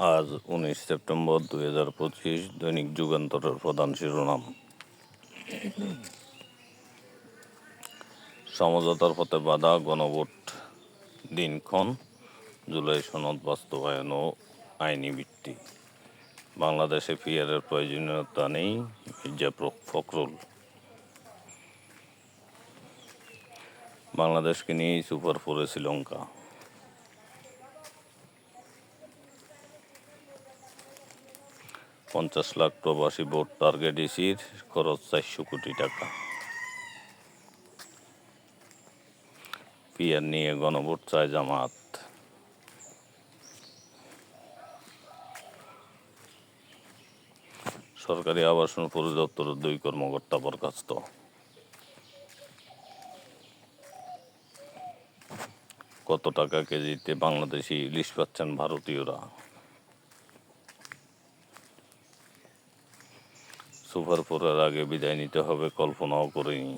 আজ উনিশ সেপ্টেম্বর দুই হাজার পঁচিশ দৈনিক যুগান্তরের প্রধান শিরোনাম। সমঝোতার পথে বাধা, গণভোট দিনক্ষণ জুলাই সনদ বাস্তবায়ন ও আইনি ভিত্তি। বাংলাদেশে পিয়ারের প্রয়োজনীয়তা নেই, মির্জা ফখ- ফখরুল। বাংলাদেশকে নিয়েই সুপার ফোরে শ্রীলঙ্কা। পঞ্চাশ লাখ প্রবাসী ভোট টার্গেট ইসির খরচ চারশো কোটি টাকা। পিয়ার নিয়ে গণভোট চায় জামাত। সরকারি আবাসন পরিদপ্তরের দুই কর্মকর্তা বরখাস্ত। কত টাকা কেজিতে বাংলাদেশি ইলিশ পাচ্ছেন ভারতীয়রা? সুপার আগে বিদায় নিতে হবে কল্পনাও করিনি।